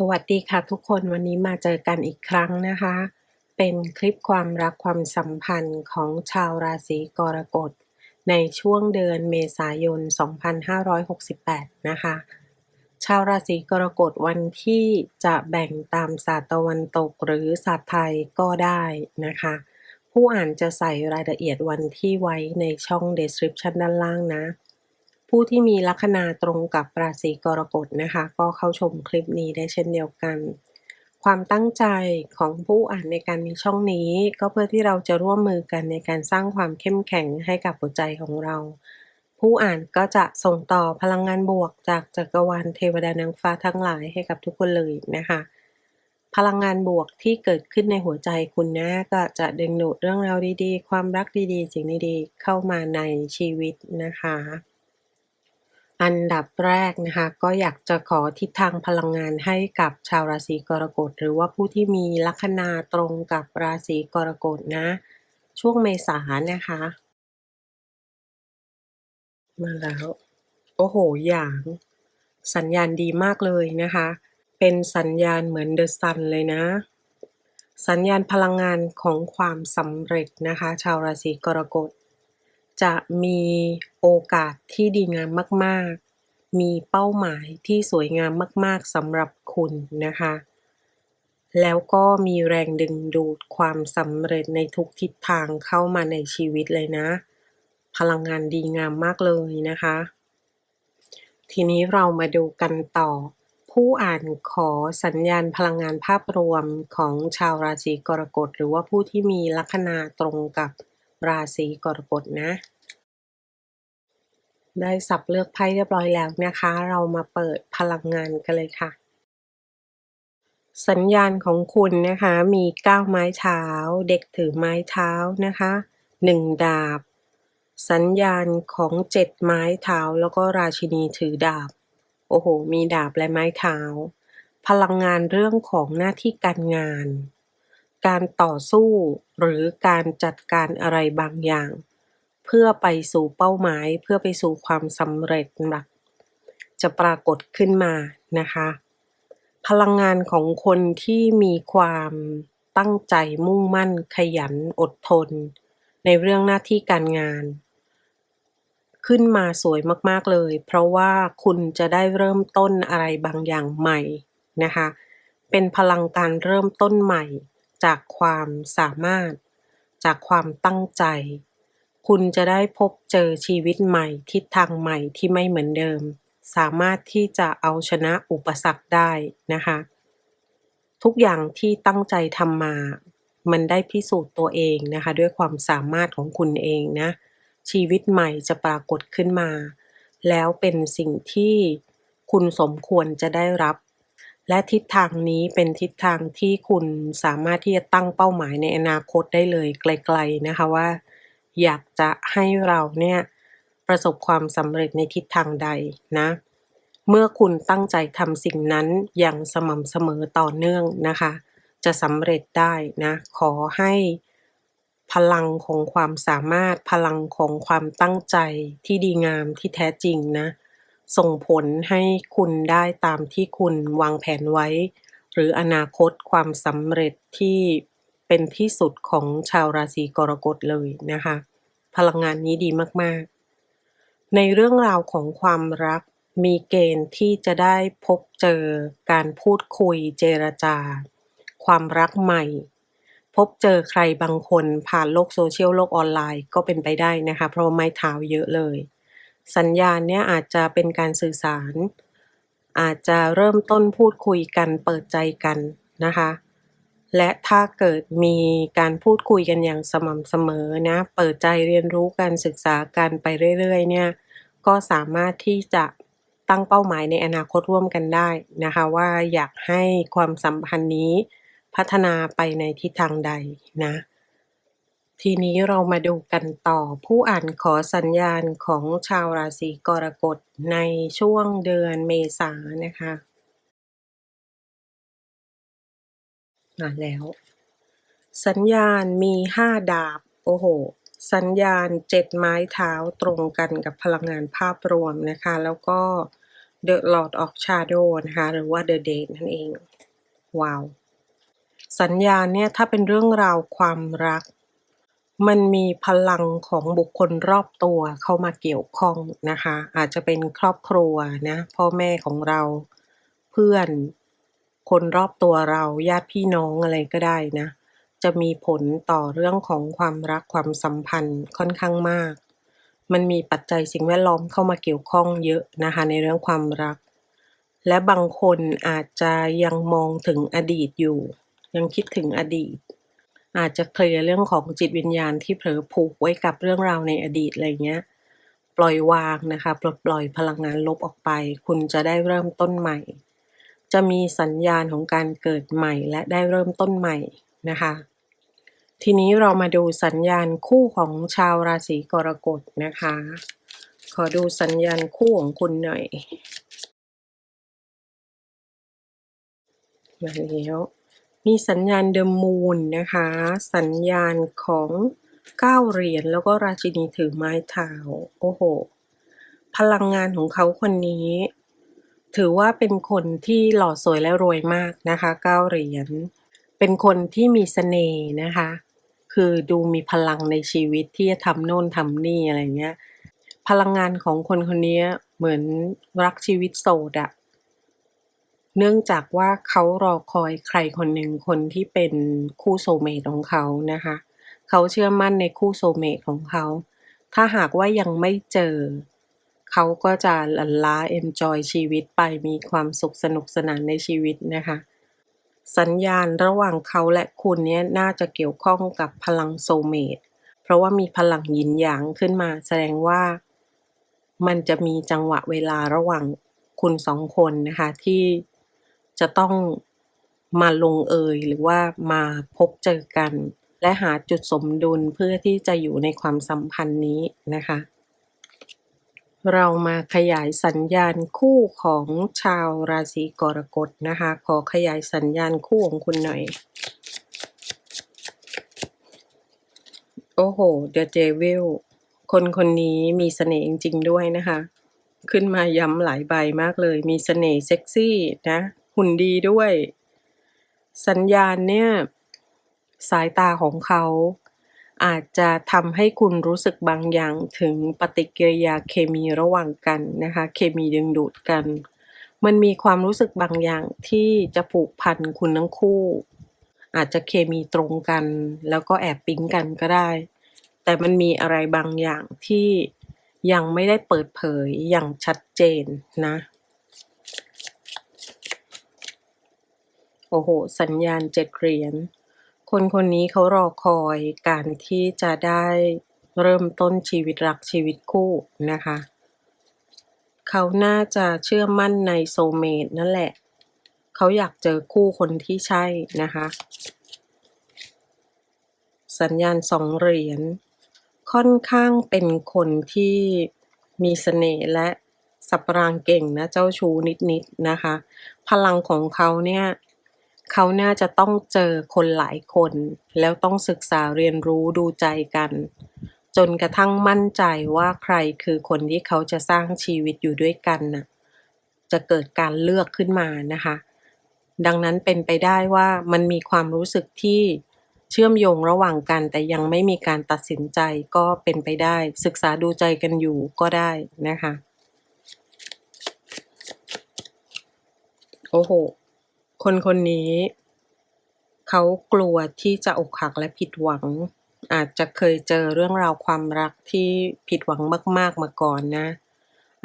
สวัสดีค่ะทุกคนวันนี้มาเจอกันอีกครั้งนะคะ เป็นคลิปความรักความสัมพันธ์ของชาวราศีกรกฎ ในช่วงเดือนเมษายน 2568 นะคะ ชาวราศีกรกฎวันที่จะแบ่งตามศาสตร์ตะวันตกหรือศาสตร์ไทยก็ได้นะคะ ผู้อ่านจะใส่รายละเอียดวันที่ไว้ในช่อง description ด้านล่างนะ ผู้ที่มีลัคนาตรงกับราศีกรกฎนะคะ ก็เข้าชมคลิปนี้ได้เช่นเดียวกัน ความตั้งใจของผู้อ่านในการมีช่องนี้ ก็เพื่อที่เราจะร่วมมือกันในการสร้างความเข้มแข็งให้กับหัวใจของเรา ผู้อ่านก็จะส่งต่อพลังงานบวกจากจักรวาลเทวดานางฟ้าทั้งหลายให้กับทุกคนเลยนะคะพลังงานบวกที่เกิดขึ้นในหัวใจคุณนะก็จะดึงดูดเรื่องราวดีๆ ความรักดีๆ สิ่งดีๆ เข้ามาในชีวิตนะคะ อันดับแรกนะคะก็อยากจะขอทิศทางพลังงานให้กับชาวราศีกรกฎ หรือว่าผู้ที่มีลัคนาตรงกับราศีกรกฎนะ ช่วงเมษานะคะ มาแล้ว โอ้โห อย่าง สัญญาณดีมากเลยนะคะ เป็นสัญญาณเหมือนเดอะซันเลยนะ สัญญาณพลังงานของความสำเร็จนะคะ ชาวราศีกรกฎ จะมีโอกาสที่ดีงามมาก ๆ มีเป้าหมายที่สวยงามมาก ๆสำหรับคุณนะคะ แล้วก็มีแรงดึงดูดความสำเร็จในทุกทิศทางเข้ามาในชีวิตเลยนะ พลังงานดีงามมากเลยนะคะ ทีนี้เรามาดูกันต่อ ผู้อ่านขอสัญญาณพลังงานภาพรวมของชาวราศีกรกฎหรือว่าผู้ที่มีลัคนาตรงกับ ราศีกรกฎนะ ได้สับเลือกไพ่เรียบร้อยแล้วนะคะ เรามาเปิดพลังงานกันเลยค่ะ สัญญาณของคุณนะคะ มี9ไม้เท้า เด็กถือไม้เท้านะคะ1ดาบ สัญญาณของ7ไม้เท้าแล้วก็ราชินีถือดาบ โอ้โห มีดาบและไม้เท้า พลังงานเรื่องของหน้าที่การงาน การต่อสู้หรือการจัดการอะไรบางอย่าง เพื่อไปสู่เป้าหมายเพื่อไปสู่ความสำเร็จหลักจะปรากฏขึ้นมานะคะ พลังงานของคนที่มีความตั้งใจมุ่งมั่นขยันอดทน ในเรื่องหน้าที่การงาน ขึ้นมาสวยมาก ๆ เลย เพราะว่าคุณจะได้เริ่มต้นอะไรบางอย่างใหม่นะคะ เป็นพลังการเริ่มต้นใหม่ จากความสามารถ จากความตั้งใจ คุณจะได้พบเจอชีวิตใหม่ ทิศทางใหม่ที่ไม่เหมือนเดิม สามารถที่จะเอาชนะอุปสรรคได้นะคะ ทุกอย่างที่ตั้งใจทำมา มันได้พิสูจน์ตัวเองนะคะ ด้วยความสามารถของคุณเองนะ ชีวิตใหม่จะปรากฏขึ้นมา แล้วเป็นสิ่งที่คุณสมควรจะได้รับ และทิศทางนี้เป็นทิศทางที่คุณสามารถที่จะตั้งเป้าหมายในอนาคตได้เลยไกล ๆนะคะว่า อยากจะให้เราเนี่ยประสบความสำเร็จในทิศทางใดนะ เมื่อคุณตั้งใจทำสิ่งนั้นอย่างสม่ำเสมอต่อเนื่องนะคะ จะสำเร็จได้นะ ขอให้พลังของความสามารถพลังของความตั้งใจที่ดีงามที่แท้จริงนะ ส่งผลให้คุณได้ตามที่คุณวางแผนไว้ หรืออนาคตความสำเร็จที่เป็นที่สุดของชาวราศีกรกฎเลยนะคะ พลังงานนี้ดีมาก ๆ ในเรื่องราวของความรักมีเกณฑ์ที่จะได้พบเจอการพูดคุยเจรจา ความรักใหม่ พบเจอใครบางคนผ่านโลกโซเชียลโลกออนไลน์ก็เป็นไปได้นะคะ เพราะไม้เท้าเยอะเลย สัญญาณเนี้ยอาจจะเป็นการสื่อสาร อาจจะเริ่มต้นพูดคุยกันเปิดใจกันนะคะ และถ้าเกิดมีการพูดคุยกันอย่างสม่ำเสมอนะ เปิดใจเรียนรู้กันศึกษากันไปเรื่อยๆ เนี่ยก็สามารถที่จะตั้งเป้าหมายในอนาคตร่วมกันได้นะคะ ว่าอยากให้ความสัมพันธ์นี้พัฒนาไปในทิศทางใดนะ ทีนี้เรามาดูกันต่อ ผู้อ่านขอสัญญาณของชาวราศีกรกฎในช่วงเดือนเมษานนะคะมาแล้ว สัญญาณมีห้าดาบ โอ้โห สัญญาณเจ็ดไม้เท้าตรงกันกับพลังงานภาพรวมนะคะ แล้วก็ The Lord of Shadow นะคะ หรือว่า The Date นั่นเอง ว้าว สัญญาณเนี่ย ถ้าเป็นเรื่องราวความรัก มันมีพลังของบุคคลรอบตัวเข้ามาเกี่ยวข้องนะคะ อาจจะเป็นครอบครัวนะพ่อแม่ของเราเพื่อน คนรอบตัวเราญาติพี่น้องอะไรก็ได้นะ จะมีผลต่อเรื่องของความรักความสัมพันธ์ค่อนข้างมาก มันมีปัจจัยสิ่งแวดล้อมเข้ามาเกี่ยวข้องเยอะนะคะ ในเรื่องความรัก และบางคนอาจจะยังมองถึงอดีตอยู่ ยังคิดถึงอดีต อาจจะเคลียร์เรื่องของจิตวิญญาณที่เผลอผูกไว้กับเรื่องราวในอดีตอะไรเงี้ย ปล่อยวางนะคะปลดปล่อยพลังงานลบออกไป คุณจะได้เริ่มต้นใหม่ จะมีสัญญาณของการเกิดใหม่และได้เริ่มต้นใหม่นะคะ ทีนี้เรามาดูสัญญาณคู่ของชาวราศีกรกฎนะคะ ขอดูสัญญาณคู่ของคุณหน่อยมาแล้ว มีสัญญาณเดอะมูนนะคะ สัญญาณของเก้าเหรียญแล้วก็ราชินีถือไม้เท้าโอ้โห พลังงานของเขาคนนี้ ถือว่าเป็นคนที่หล่อสวยและรวยมากนะคะเก้าเหรียญเป็นคนที่มีเสน่ห์นะคะ คือดูมีพลังในชีวิตที่จะทำโน่นทำนี่อะไรเงี้ย พลังงานของคนคนนี้เหมือนรักชีวิตโสดอะ เนื่องจากว่าเขารอคอยใครคนหนึ่งคนที่เป็นคู่โซเมตของเขานะคะ เขาเชื่อมั่นในคู่โซเมตของเขา ถ้าหากว่ายังไม่เจอ เขาก็จะหลั่นล้าเอนจอยชีวิตไปมีความสุขสนุกสนานในชีวิตนะคะ สัญญาณระหว่างเขาและคุณเนี้ยน่าจะเกี่ยวข้องกับพลังโซเมตเพราะว่ามีพลังหยินหยางขึ้นมา แสดงว่ามันจะมีจังหวะเวลาระหว่างคุณสองคนนะคะที่ จะต้องมาลงเอยหรือว่ามาพบเจอกัน และหาจุดสมดุลเพื่อที่จะอยู่ในความสัมพันธ์นี้นะคะ เรามาขยายสัญญาณคู่ของชาวราศีกรกฎนะคะ ขอขยายสัญญาณคู่ของคุณหน่อย โอ้โห The Devil คนคนนี้มีเสน่ห์จริงๆด้วยนะคะ ขึ้นมาย้ำหลายใบมากเลย มีเสน่ห์เซ็กซี่นะ หุ่นดีด้วย สัญญาณเนี่ย สายตาของเขาอาจจะทำให้คุณรู้สึกบางอย่างถึงปฏิกิริยาเคมีระหว่างกันนะคะ เคมีดึงดูดกัน มันมีความรู้สึกบางอย่างที่จะผูกพันคุณทั้งคู่ อาจจะเคมีตรงกัน แล้วก็แอบปิ๊งกันก็ได้ แต่มันมีอะไรบางอย่างที่ยังไม่ได้เปิดเผยอย่างชัดเจนนะ โอ้โห สัญญาณเจ็ดเหรียญ คนคนนี้เขารอคอยการที่จะได้เริ่มต้นชีวิตรักชีวิตคู่นะคะ เขาน่าจะเชื่อมั่นในโซเมตนั่นแหละ เขาอยากเจอคู่คนที่ใช่นะคะ สัญญาณสองเหรียญ ค่อนข้างเป็นคนที่มีเสน่ห์และสับรางเก่งนะเจ้าชู้นิดๆนะคะ พลังของเขาเนี่ย เขาน่าจะต้องเจอคนหลายคน แล้วต้องศึกษาเรียนรู้ดูใจกัน จนกระทั่งมั่นใจว่าใครคือคนที่เขาจะสร้างชีวิตอยู่ด้วยกันน่ะจะเกิดการเลือกขึ้นมานะคะ ดังนั้นเป็นไปได้ว่ามันมีความรู้สึกที่เชื่อมโยงระหว่างกัน แต่ยังไม่มีการตัดสินใจก็เป็นไปได้ ศึกษาดูใจกันอยู่ก็ได้นะคะ โอ้โห คนคนนี้ เขากลัวที่จะอกหักและผิดหวัง อาจจะเคยเจอเรื่องราวความรักที่ผิดหวังมาก ๆ มาก่อนนะ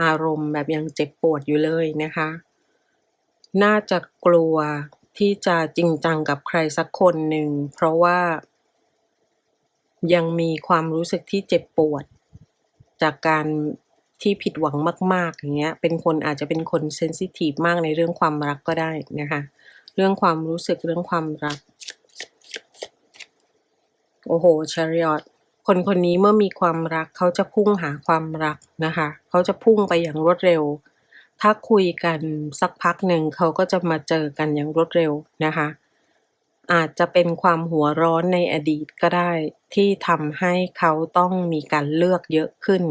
อารมณ์แบบยังเจ็บปวดอยู่เลยนะคะ น่าจะกลัวที่จะจริงจังกับใครสักคนหนึ่ง เพราะว่า ยังมีความรู้สึกที่เจ็บปวด จากการ ที่ผิดหวังมาก ๆ อย่างเงี้ย เป็นคนอาจจะเป็นคนเซนซิทีฟมากในเรื่องความรักก็ได้นะคะ เรื่องความรู้สึกเรื่องความรัก โอ้โห Chariot คนคนนี้เมื่อมีความรักเขาจะพุ่งหาความรักนะคะ เขาจะพุ่งไปอย่างรวดเร็ว ถ้าคุยกันสักพักหนึ่งเขาก็จะมาเจอกันอย่างรวดเร็วนะคะ อาจจะเป็นความหัวร้อนในอดีตก็ได้ ที่ทำให้เขาต้องมีการเลือกเยอะขึ้น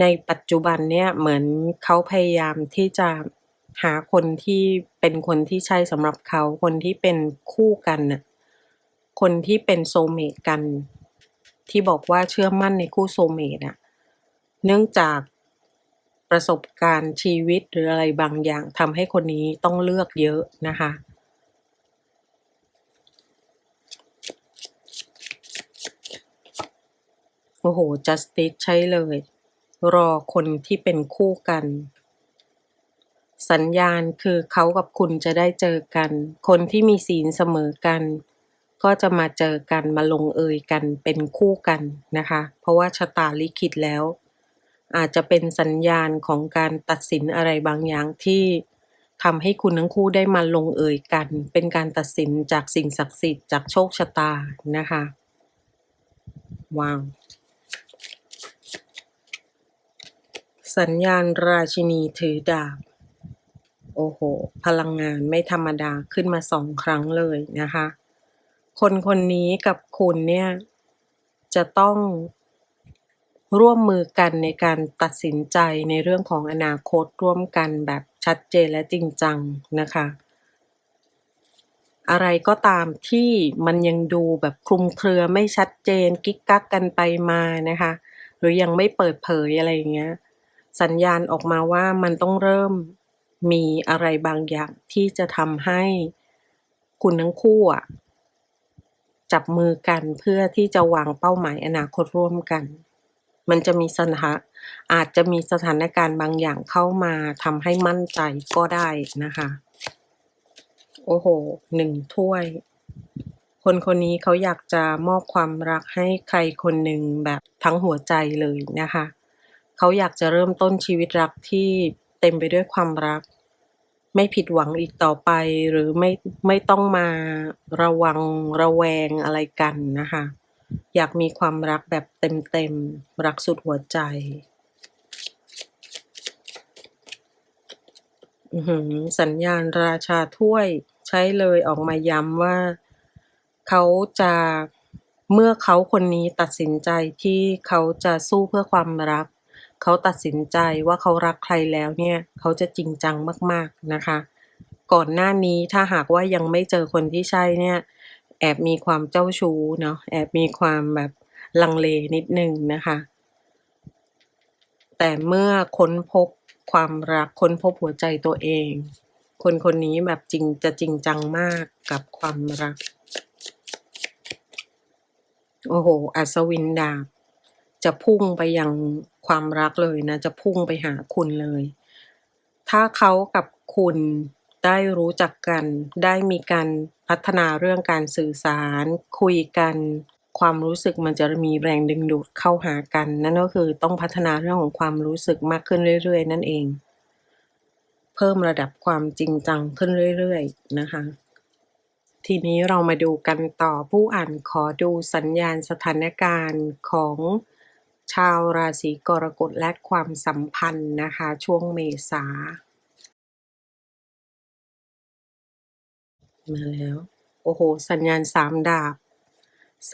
ในปัจจุบันเนี่ยเหมือนเขาพยายามที่จะหาคนที่เป็นคนที่ใช่สำหรับเขา คนที่เป็นคู่กันน่ะคนที่เป็นโซเมตกัน ที่บอกว่าเชื่อมั่นในคู่โซเมตอะเนื่องจากประสบการณ์ชีวิตหรืออะไรบางอย่างทำให้คนนี้ต้องเลือกเยอะนะคะโอ้โห justice ใช่เลย รอคนที่เป็นคู่กัน สัญญาณคือเขากับคุณจะได้เจอกัน คนที่มีศีลเสมอกัน ก็จะมาเจอกันมาลงเอยกันเป็นคู่กันนะคะ เพราะว่าชะตาลิขิตแล้ว อาจจะเป็นสัญญาณของการตัดสินอะไรบางอย่างที่ทำให้คุณทั้งคู่ได้มาลงเอยกัน เป็นการตัดสินจากสิ่งศักดิ์สิทธิ์จากโชคชะตานะคะ ว้าว สัญญาณราชินีถือดาบ โอ้โห พลังงานไม่ธรรมดาขึ้นมาสองครั้งเลยนะคะ คนคนนี้กับคุณเนี่ย จะต้องร่วมมือกันในการตัดสินใจในเรื่องของอนาคตร่วมกันแบบชัดเจนและจริงจังนะคะ อะไรก็ตามที่มันยังดูแบบคลุมเครือไม่ชัดเจนกิ๊กกักกันไปมานะคะ หรือยังไม่เปิดเผยอะไรอย่างเงี้ย สัญญาณออกมาว่ามันต้องเริ่มมีอะไรบางอย่างที่จะทำให้คุณทั้งคู่อะจับมือกันเพื่อที่จะวางเป้าหมายอนาคตร่วมกัน มันจะมีสถาอาจจะมีสถานการณ์บางอย่างเข้ามาทำให้มั่นใจก็ได้นะคะ โอ้โหหนึ่งถ้วย คนคนนี้เขาอยากจะมอบความรักให้ใครคนหนึ่งแบบทั้งหัวใจเลยนะคะ เขาอยากจะเริ่มต้นชีวิตรักที่เต็มไปด้วยความรัก ไม่ผิดหวังอีกต่อไป หรือไม่ไม่ต้องมาระวังระแวงอะไรกันนะคะ อยากมีความรักแบบเต็มๆรักสุดหัวใจสัญญาณราชาถ้วยใช้เลยออกมาย้ำว่า เขาจะเมื่อเขาคนนี้ตัดสินใจที่เขาจะสู้เพื่อความรัก เขาตัดสินใจว่าเขารักใครแล้วเนี่ย เขาจะจริงจังมาก ๆนะคะ ก่อนหน้านี้ถ้าหากว่ายังไม่เจอคนที่ใช่เนี่ย แอบมีความเจ้าชู้เนาะแอบมีความแบบลังเลนิดนึงนะคะ แต่เมื่อค้นพบความรักค้นพบหัวใจตัวเอง คนคนนี้แบบจริงจะจริงจังมากกับความรัก โอ้โห อัศวินดาบจะพุ่งไปยัง ความรักเลยนะ จะพุ่งไปหาคุณเลย ถ้าเขากับคุณได้รู้จักกัน ได้มีการพัฒนาเรื่องการสื่อสาร คุยกัน ความรู้สึกมันจะมีแรงดึงดูดเข้าหากัน นั่นก็คือต้องพัฒนาเรื่องของความรู้สึกมากขึ้นเรื่อย ๆ นั่นเอง เพิ่มระดับความจริงจังขึ้นเรื่อย ๆ นะคะทีนี้เรามาดูกันต่อผู้อ่านขอดูสัญญาณสถานการณ์ของ ชาวราศีกรกฎและความสัมพันธ์นะคะ ช่วงเมษา มาแล้ว โอ้โห สัญญาณสามดาบ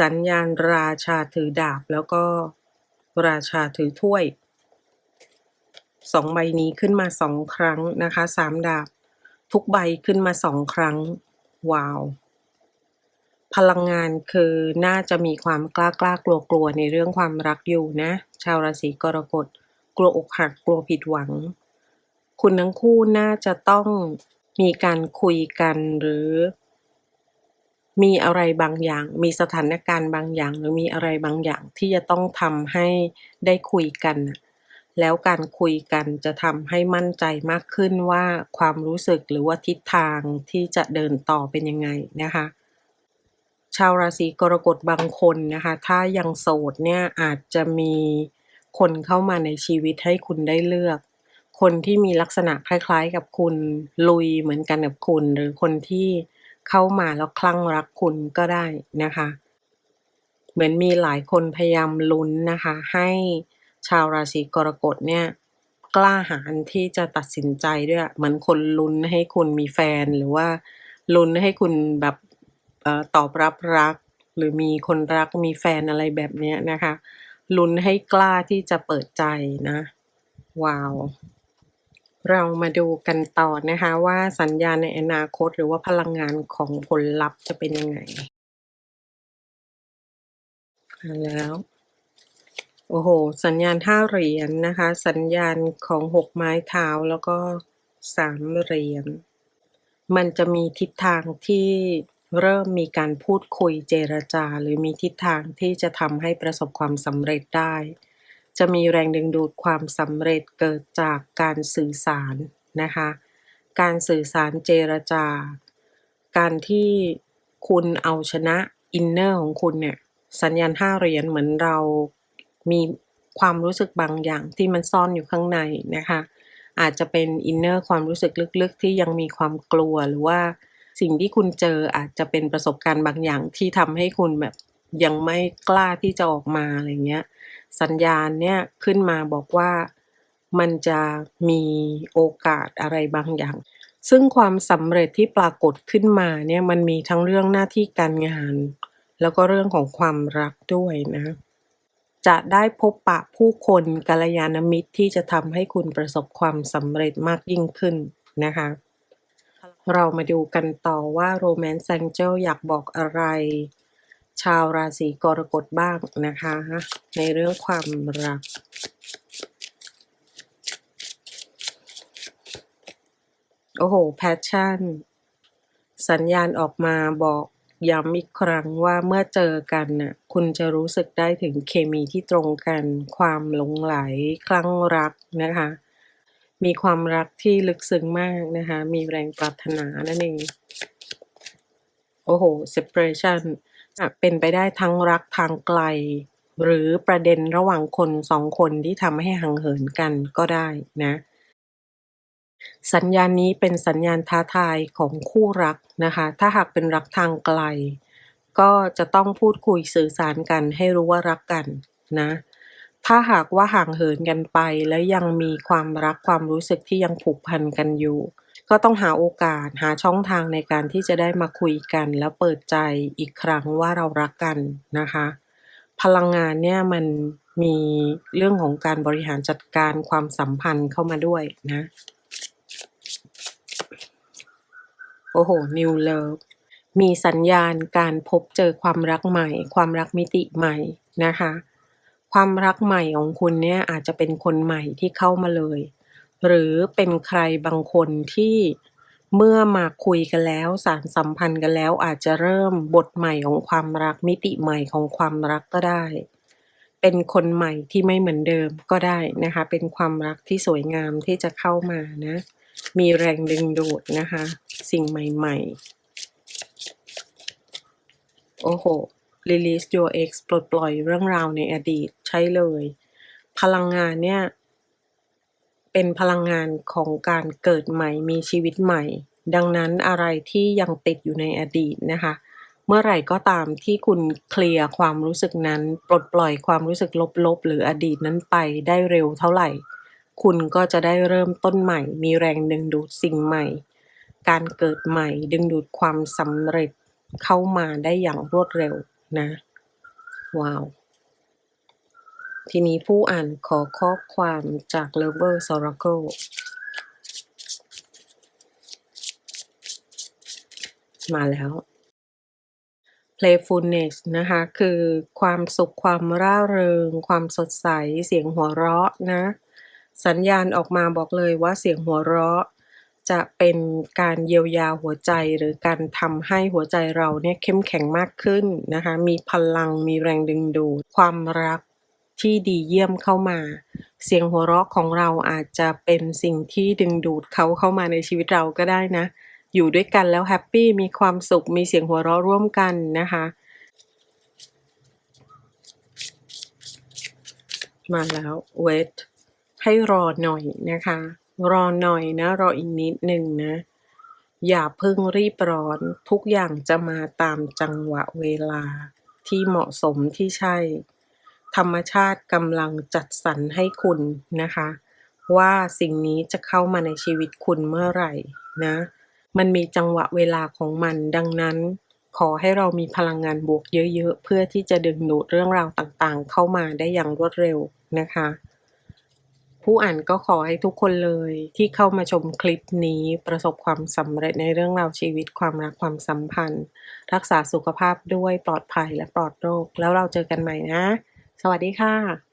สัญญาณราชาถือดาบแล้วก็ราชาถือถ้วยสองใบนี้ขึ้นมาสองครั้งนะคะสามดาบ ทุกใบขึ้นมาสองครั้ง ว้าว พลังงานคือน่าจะมีความกล้ากล้ากลัวกลัวในเรื่องความรักอยู่นะ ชาวราศีกรกฎ กลัวอกหักกลัวผิดหวัง คุณทั้งคู่น่าจะต้องมีการคุยกันหรือ มีอะไรบางอย่าง มีสถานการณ์บางอย่าง หรือมีอะไรบางอย่างที่จะต้องทำให้ได้คุยกัน แล้วการคุยกันจะทำให้มั่นใจมากขึ้นว่าความรู้สึกหรือว่าทิศทางที่จะเดินต่อเป็นยังไงนะคะ ชาวราศีกรกฎบางคนนะคะ ถ้ายังโสดเนี่ยอาจจะมีคนเข้ามาในชีวิตให้คุณได้เลือก คนที่มีลักษณะคล้ายๆกับคุณลุยเหมือนกันกับคุณ หรือคนที่เข้ามาแล้วคลั่งรักคุณก็ได้นะคะ เหมือนมีหลายคนพยายามลุ้นนะคะ ให้ชาวราศีกรกฎเนี่ยกล้าหาญที่จะตัดสินใจด้วยเหมือนคนลุ้นให้คุณมีแฟนหรือว่าลุ้นให้คุณแบบ ตอบรับรัก หรือมีคนรักมีแฟนอะไรแบบนี้นะคะลุ้นให้กล้าที่จะเปิดใจนะ ว้าว เรามาดูกันต่อนะคะว่าสัญญาณในอนาคตหรือว่าพลังงานของผลลัพธ์จะเป็นยังไงมาแล้วโอ้โห สัญญาณห้าเหรียญนะคะ สัญญาณของหกไม้เท้าแล้วก็สามเหรียญ มันจะมีทิศทางที่ เริ่มมีการพูดคุยเจรจา หรือมีทิศทางที่จะทำให้ประสบความสำเร็จได้ จะมีแรงดึงดูดความสำเร็จเกิดจากการสื่อสารนะคะ การสื่อสารเจรจา การที่คุณเอาชนะอินเนอร์ของคุณเนี่ย สัญญาณห้าเหรียญเหมือนเรามีความรู้สึกบางอย่างที่มันซ่อนอยู่ข้างในนะคะ อาจจะเป็นอินเนอร์ความรู้สึกลึกๆ ที่ยังมีความกลัวหรือว่า สิ่งที่คุณเจออาจจะเป็นประสบการณ์บางอย่างที่ทำให้คุณแบบยังไม่กล้าที่จะออกมาอะไรเงี้ย สัญญาณเนี่ยขึ้นมาบอกว่ามันจะมีโอกาสอะไรบางอย่าง ซึ่งความสำเร็จที่ปรากฏขึ้นมาเนี่ยมันมีทั้งเรื่องหน้าที่การงาน แล้วก็เรื่องของความรักด้วยนะ จะได้พบปะผู้คนกัลยาณมิตรที่จะทำให้คุณประสบความสำเร็จมากยิ่งขึ้นนะคะ เรามาดูกันต่อว่า Romance Angel อยากบอกอะไร ชาวราศีกรกฎบ้างนะคะ ในเรื่องความรักโอ้โห passion สัญญาณออกมาบอกย้ำอีกครั้งว่าเมื่อเจอกันน่ะ คุณจะรู้สึกได้ถึงเคมีที่ตรงกัน ความหลงไหล คลั่งรักนะคะ มีความรักที่ลึกซึ้งมากนะคะ มีแรงปรารถนานั่นเอง โอ้โห separation อะเป็นไปได้ทั้งรักทางไกล หรือประเด็นระหว่างคนสองคนที่ทำให้ห่างเหินกันก็ได้นะ สัญญาณนี้เป็นสัญญาณท้าทายของคู่รักนะคะ ถ้าหากเป็นรักทางไกล ก็จะต้องพูดคุยสื่อสารกันให้รู้ว่ารักกันนะ ถ้าหากว่าห่างเหินกันไปแล้วยังมีความรักความรู้สึกที่ยังผูกพันกันอยู่ ก็ต้องหาโอกาสหาช่องทางในการที่จะได้มาคุยกัน แล้วเปิดใจอีกครั้งว่าเรารักกันนะคะ พลังงานเนี่ยมันมีเรื่องของการบริหารจัดการความสัมพันธ์เข้ามาด้วยนะ โอ้โห New Love มีสัญญาณการพบเจอความรักใหม่ ความรักมิติใหม่นะคะ ความรักใหม่ของคุณเนี่ยอาจจะเป็นคนใหม่ที่เข้ามาเลย หรือเป็นใครบางคนที่เมื่อมาคุยกันแล้ว สารสัมพันธ์กันแล้วอาจจะเริ่มบทใหม่ของความรักมิติใหม่ของความรักก็ได้ เป็นคนใหม่ที่ไม่เหมือนเดิมก็ได้นะคะ เป็นความรักที่สวยงามที่จะเข้ามานะ มีแรงดึงดูดนะคะ สิ่งใหม่ ๆ โอ้โห release your ex ปลดปล่อยเรื่องราวในอดีตใช้เลย พลังงานเนี่ย เป็นพลังงานของการเกิดใหม่มีชีวิตใหม่ ดังนั้นอะไรที่ยังติดอยู่ในอดีตนะคะ เมื่อไหร่ก็ตามที่คุณเคลียร์ความรู้สึกนั้น ปลดปล่อยความรู้สึกลบๆ หรืออดีตนั้นไปได้เร็วเท่าไหร่ คุณก็จะได้เริ่มต้นใหม่ มีแรงดึงดูดสิ่งใหม่ การเกิดใหม่ดึงดูดความสำเร็จเข้ามาได้อย่างรวดเร็ว นะ ว้าว ทีนี้ผู้อ่านขอข้อความจาก Lover Oracle มาแล้ว playfulness นะคะ คือความสุขความร่าเริง ความสดใส เสียงหัวเราะนะ สัญญาณออกมาบอกเลยว่าเสียงหัวเราะ จะเป็นการเยียวยาหัวใจ หรือการทำให้หัวใจเราเนี่ยเข้มแข็งมากขึ้นนะคะ มีพลังมีแรงดึงดูดความรักที่ดีเยี่ยมเข้ามา เสียงหัวเราะของเราอาจจะเป็นสิ่งที่ดึงดูดเขาเข้ามาในชีวิตเราก็ได้นะ อยู่ด้วยกันแล้วแฮปปี้มีความสุขมีเสียงหัวเราะร่วมกันนะคะมาแล้วเวทให้รอหน่อยนะคะ รอหน่อยนะ รออีกนิดหนึ่งนะ อย่าเพิ่งรีบร้อน ทุกอย่างจะมาตามจังหวะเวลาที่เหมาะสมที่ใช่ ธรรมชาติกำลังจัดสรรให้คุณนะคะ ว่าสิ่งนี้จะเข้ามาในชีวิตคุณเมื่อไหร่นะ มันมีจังหวะเวลาของมันดังนั้น ขอให้เรามีพลังงานบวกเยอะๆ เพื่อที่จะดึงดูดเรื่องราวต่างๆ เข้ามาได้อย่างรวดเร็วนะคะ ผู้อ่านก็ขอให้ทุกคนเลยที่เข้ามาชมคลิปนี้ประสบความสำเร็จในเรื่องราวชีวิตความรักความสัมพันธ์ รักษาสุขภาพด้วยปลอดภัยและปลอดโรค แล้วเราเจอกันใหม่นะ สวัสดีค่ะ